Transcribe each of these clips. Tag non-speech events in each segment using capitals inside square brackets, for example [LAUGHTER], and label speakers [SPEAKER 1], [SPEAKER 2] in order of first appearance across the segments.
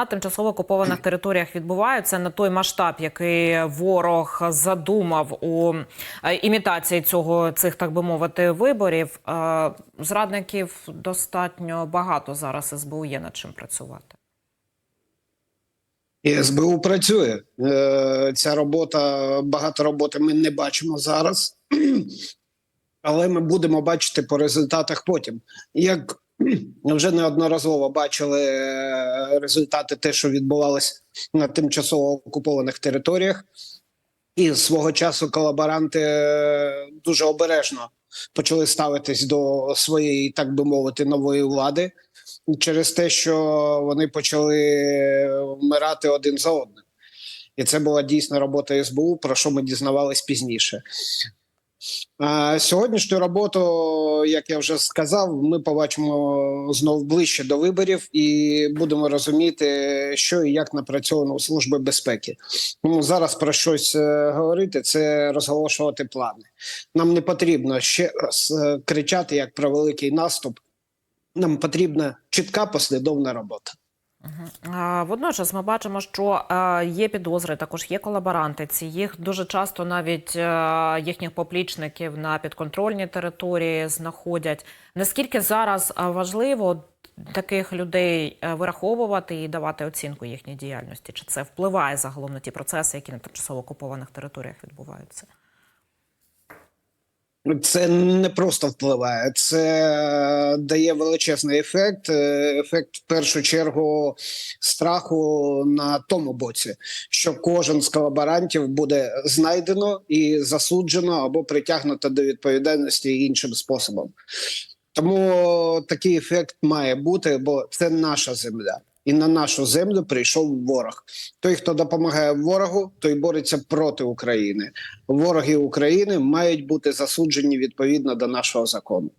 [SPEAKER 1] на тимчасово окупованих [CLEARS THROAT] територіях відбуваються на той масштаб, який ворог задумав у е, імітації цього цих, так би мовити, виборів. Е, Зрадників достатньо багато зараз. СБУ є над чим працювати.
[SPEAKER 2] І СБУ працює. Е, Ця робота, багато роботи ми не бачимо зараз, [CLEARS THROAT] але ми будемо бачити по результатах потім. Як вже неодноразово бачили е, результати, те, що відбувалось на тимчасово окупованих територіях, і свого часу колаборанти е, дуже обережно почали ставитись до своєї, так би мовити, нової влади через те, що вони почали вмирати один за одним. І це була дійсна робота СБУ, про що ми дізнавались пізніше. Сьогоднішню роботу, як я вже сказав, ми побачимо знов ближче до виборів і будемо розуміти, що і як напрацьовано у служби безпеки. Тому зараз про щось е, говорити це розголошувати плани. Нам не потрібно ще раз е, кричати як про великий наступ. Нам потрібна чітка послідовна робота.
[SPEAKER 1] Водночас ми бачимо, що е, є підозри, також є колаборанти. Ці їх дуже часто навіть е, їхніх поплічників на підконтрольній території знаходять. Наскільки зараз е, важливо таких людей вираховувати і давати оцінку їхній діяльності? Чи це впливає загалом на ті процеси, які на тимчасово окупованих територіях відбуваються?
[SPEAKER 2] Це не просто впливає, це дає величезний ефект. е, Ефект в першу чергу страху на тому боці, що кожен з колаборантів буде знайдено і засуджено або притягнуто до відповідальності іншим способом. Тому такий ефект має бути, бо це наша земля. І на нашу землю прийшов ворог. Той, хто допомагає ворогу, той бореться проти України. Вороги України мають бути засуджені відповідно до нашого закону.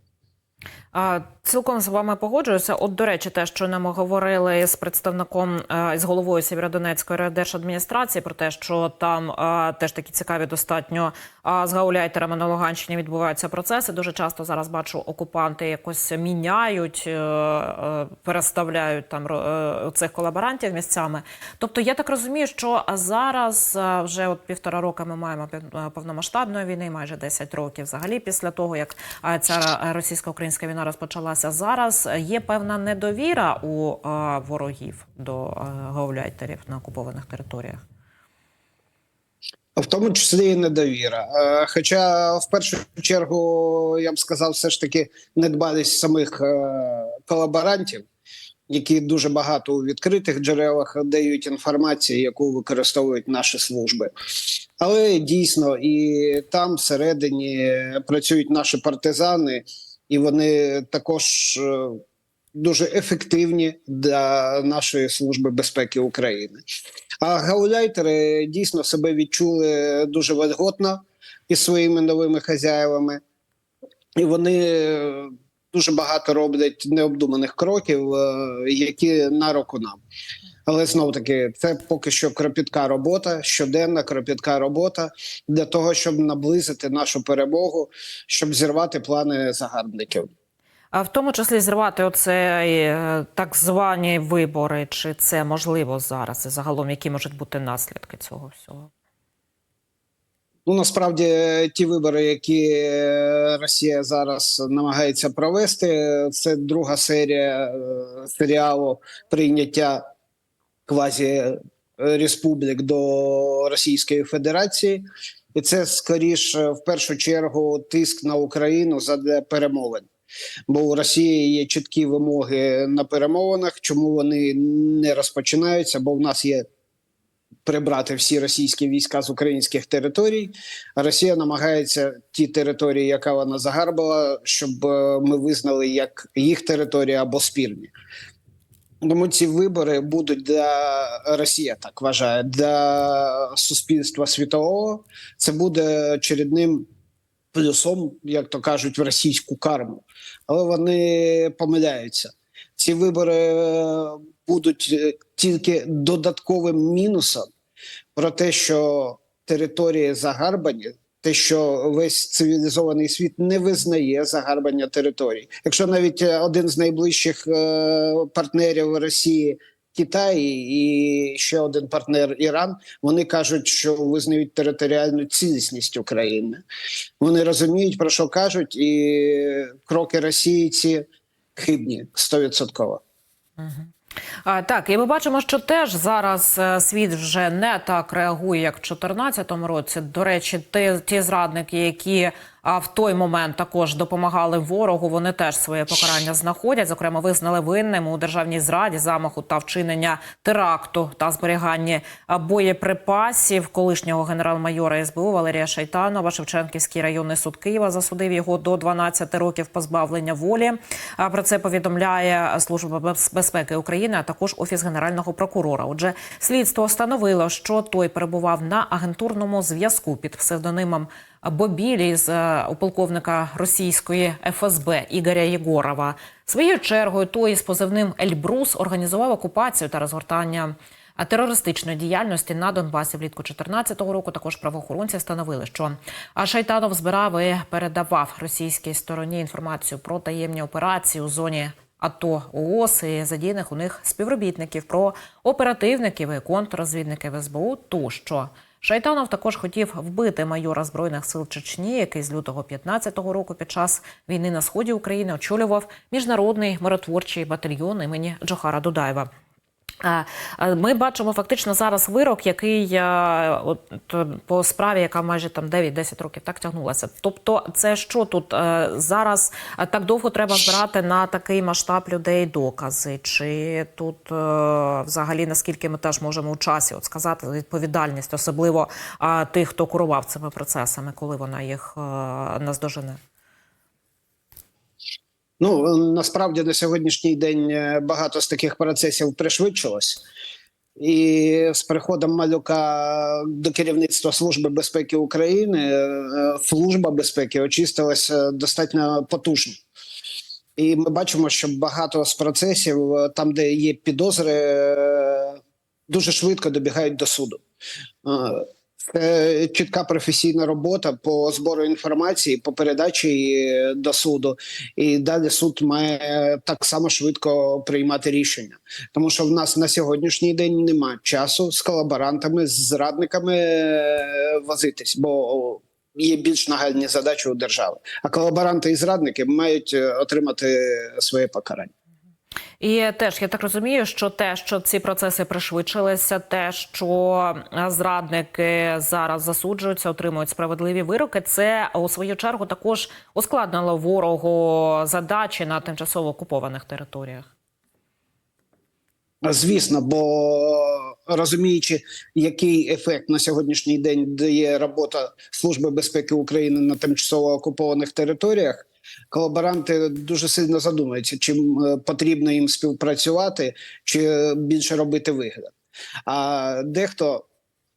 [SPEAKER 1] Цілком з вами погоджуюся. От, до речі, те, що нам говорили з представником е, з головою Сєвєродонецької райдержадміністрації про те, що там е, теж такі цікаві достатньо е, з гауляйтерами на Луганщині відбуваються процеси. Дуже часто зараз бачу, окупанти якось міняють, переставляють там цих колаборантів місцями. Тобто, я так розумію, що зараз вже от півтора роки ми маємо повномасштабної війни, майже 10 років. Взагалі, після того як ця російсько-українська війна розпочалася, зараз є певна недовіра у ворогів до гауляйтерів на окупованих територіях.
[SPEAKER 2] в тому числі і недовіра. Хоча, в першу чергу, я б сказав, все ж таки недбалість самих е, колаборантів, які дуже багато у відкритих джерелах дають інформацію, яку використовують наші служби. Але дійсно і там всередині працюють наші партизани, і вони також е, дуже ефективні для нашої служби безпеки України. А гауляйтери дійсно себе відчули дуже вольготно із своїми новими хазяєвами, і вони дуже багато роблять необдуманих кроків, е, які на руку нам. Але знову таки, це поки що кропітка робота, щоденна кропітка робота для того, щоб наблизити нашу перемогу, щоб зірвати плани загарбників.
[SPEAKER 1] А в тому числі зривати оце е, так звані вибори, чи це можливо зараз? І загалом, які можуть бути наслідки цього всього?
[SPEAKER 2] Ну насправді ті вибори, які е, Росія зараз намагається провести, це друга серія е, серіалу прийняття квазі республік до Російської Федерації, і це скоріше в першу чергу тиск на Україну задля перемовин. Бо у Росії є чіткі вимоги на перемовинах, чому вони не розпочинаються, бо в нас є прибрати всі російські війська з українських територій. Росія намагається ті території, яка вона загарбала, щоб е, ми визнали як їх території або спірні. Тому ці вибори будуть для Росія, так вважає, для суспільства світового. Це буде очередним плюсом, як то кажуть, в російську карму. Але вони помиляються. Ці вибори будуть е, тільки додатковим мінусом про те, що території загарбані, те, що весь цивілізований світ не визнає загарбання територій. Якщо навіть е, один з найближчих е, партнерів Росії Китай і ще один партнер Іран. Вони кажуть, що визнають територіальну цілісність України. Вони розуміють про що кажуть, і кроки Росії ці хибні стовідсотково.
[SPEAKER 1] Так, і ми бачимо, що теж зараз е, світ вже не так реагує, як в 2014 році. До речі, ті, ті зрадники, які а, в той момент також допомагали ворогу, вони теж своє покарання знаходять. Зокрема, визнали винним у державній зраді, замаху та вчинення теракту та зберіганні а, боєприпасів колишнього генерал-майора СБУ Валерія Шайтанова. Шевченківський районний суд Києва засудив його до 12 років позбавлення волі. А про це повідомляє Служба без- безпеки України, а також офіс генерального прокурора. Отже, слідство встановило, що той перебував на агентурному зв'язку під псевдонимом Бобілі з е, у полковника російської ФСБ Ігоря Єгорова. Своєю чергою той із позивним Ельбрус організував окупацію та розгортання а терористичної діяльності на Донбасі влітку 2014 року. Також правоохоронці встановили, що а Шайтанов збирав і передавав російській стороні інформацію про таємні операції у зоні. АТО ООС і задійних у них співробітників про оперативників і контррозвідників СБУ тощо. Шайтанов також хотів вбити майора збройних сил Чечні, який з лютого 15-го року під час війни на сході України очолював міжнародний миротворчий батальйон імені Джохара Дудаєва. Ми бачимо фактично зараз вирок, який от е, по справі, яка майже там 9-10 років так тягнулася. Тобто, це що тут е, зараз е, так довго треба збирати на такий масштаб людей докази? Чи тут е, взагалі наскільки ми теж можемо у часі от сказати відповідальність, особливо тих, хто курував цими процесами, коли вона їх е, наздожене?
[SPEAKER 2] Ну насправді на сьогоднішній день е, багато з таких процесів пришвидшилось. І з приходом малюка до керівництва Служби безпеки України е, служба безпеки очистилася достатньо потужно. І ми бачимо, що багато з процесів, е, там, де є підозри, е, дуже швидко добігають до суду. Це чітка професійна робота по збору інформації, по передачі її до суду, і далі суд має так само швидко приймати рішення, тому що в нас на сьогоднішній день немає часу з колаборантами, з зрадниками е, возитись, бо є більш нагальні задачі у держави. А колаборанти і зрадники мають е, отримати своє покарання.
[SPEAKER 1] І теж я так розумію, що те, що ці процеси пришвидшилися, те, що зрадники зараз засуджуються, отримують справедливі вироки, це у свою чергу також ускладнило ворогу задачі на тимчасово окупованих територіях.
[SPEAKER 2] Звісно, бо розуміючи, який ефект на сьогоднішній день дає робота Служби безпеки України на тимчасово окупованих територіях, колаборанти дуже сильно задумуються, чим е, потрібно їм співпрацювати, чи більше робити вигляд. А дехто,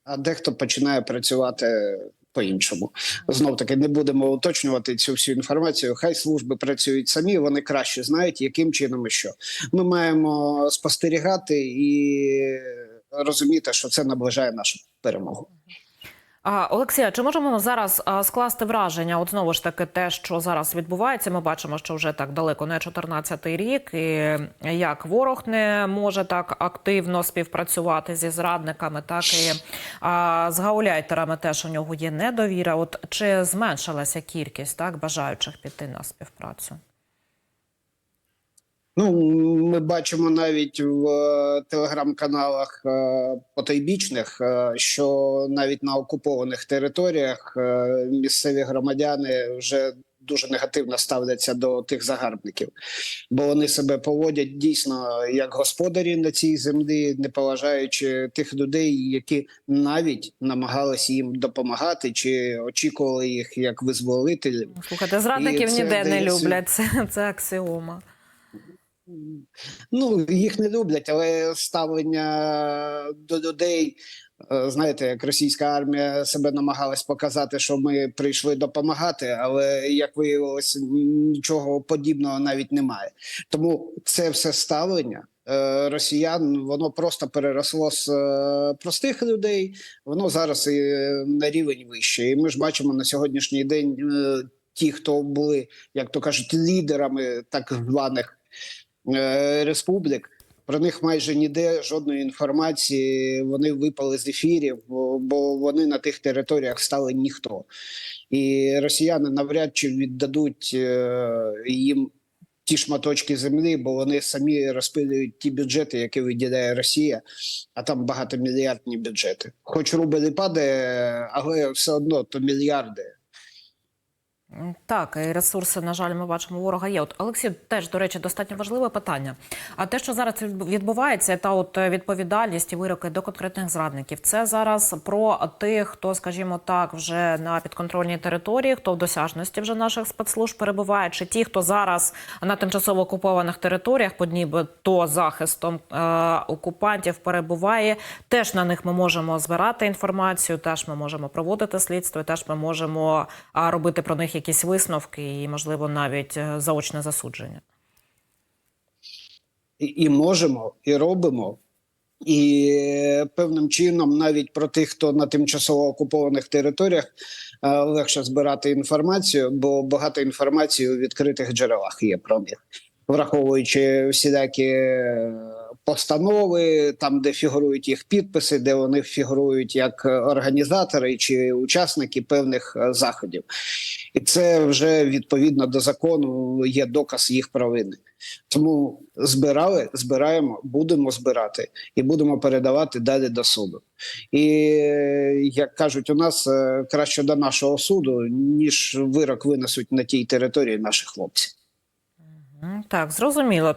[SPEAKER 2] а дехто починає працювати по-іншому. Знов таки не будемо уточнювати цю всю інформацію. Хай служби працюють самі, вони краще знають, яким чином і що. Ми маємо спостерігати і розуміти, що це наближає нашу перемогу.
[SPEAKER 1] Олексія, чи можемо зараз скласти враження? От знову ж таки, те, що зараз відбувається, ми бачимо, що вже так далеко не 14-й рік, і як ворог не може так активно співпрацювати зі зрадниками, так і а, з гауляйтерами теж у нього є недовіра. От чи зменшилася кількість так бажаючих піти на співпрацю?
[SPEAKER 2] Ну, ми бачимо навіть в е, телеграм-каналах е, потойбічних, е, що навіть на окупованих територіях місцеві громадяни вже дуже негативно ставляться до тих загарбників, бо вони себе поводять дійсно як господарі на цій землі, не поважаючи тих людей, які навіть намагалися їм допомагати чи очікували їх як визволителів.
[SPEAKER 1] Слухайте, зрадників ніде не люблять. Це, це аксіома.
[SPEAKER 2] Ну, їх не люблять, але ставлення до людей, е, знаєте, як російська армія себе намагалась показати, що ми прийшли допомагати, але як виявилось, нічого подібного навіть немає. Тому це все ставлення. е, Росіян воно просто переросло з е, простих людей, воно зараз і на рівень вище. І ми ж бачимо на сьогоднішній день ті, хто були, як то кажуть, лідерами так званих республік, Про них майже ніде жодної інформації. Вони випали з ефірів, бо, бо вони на тих територіях стали ніхто. І росіяни навряд чи віддадуть е, їм ті шматочки землі, бо вони самі розпилюють ті бюджети, які виділяє Росія, а там багатомільярдні бюджети. Хоч рубль і падає, але все одно то мільярди.
[SPEAKER 1] Так, і ресурси, на жаль, ми бачимо, ворога є. От Олексій, теж до речі, достатньо важливе питання. А те, що зараз відбувається, та от е, відповідальність і вироки до конкретних зрадників, це зараз про тих, хто, скажімо так, вже на підконтрольній території, хто в досяжності вже наших спецслужб перебуває, чи ті, хто зараз на тимчасово окупованих територіях, під нібито захистом е, окупантів перебуває. Теж на них ми можемо збирати інформацію, теж ми можемо проводити слідство, теж ми можемо робити про них якісь висновки і, можливо, навіть е, заочне засудження.
[SPEAKER 2] і, і можемо, і робимо. І певним чином, навіть про тих, хто на тимчасово окупованих територіях, е, легше збирати інформацію, бо багато інформації у відкритих джерелах є про них, враховуючи всілякі е, постанови, там, де фігурують їх підписи, де вони фігурують як організатори чи учасники певних е, заходів. І це вже відповідно до закону є доказ їх провини. Тому збирали, збираємо, будемо збирати і будемо передавати далі до суду. І е, як кажуть, у нас е, краще до нашого суду, ніж вирок винесуть на тій території наші хлопці.
[SPEAKER 1] Так, зрозуміло.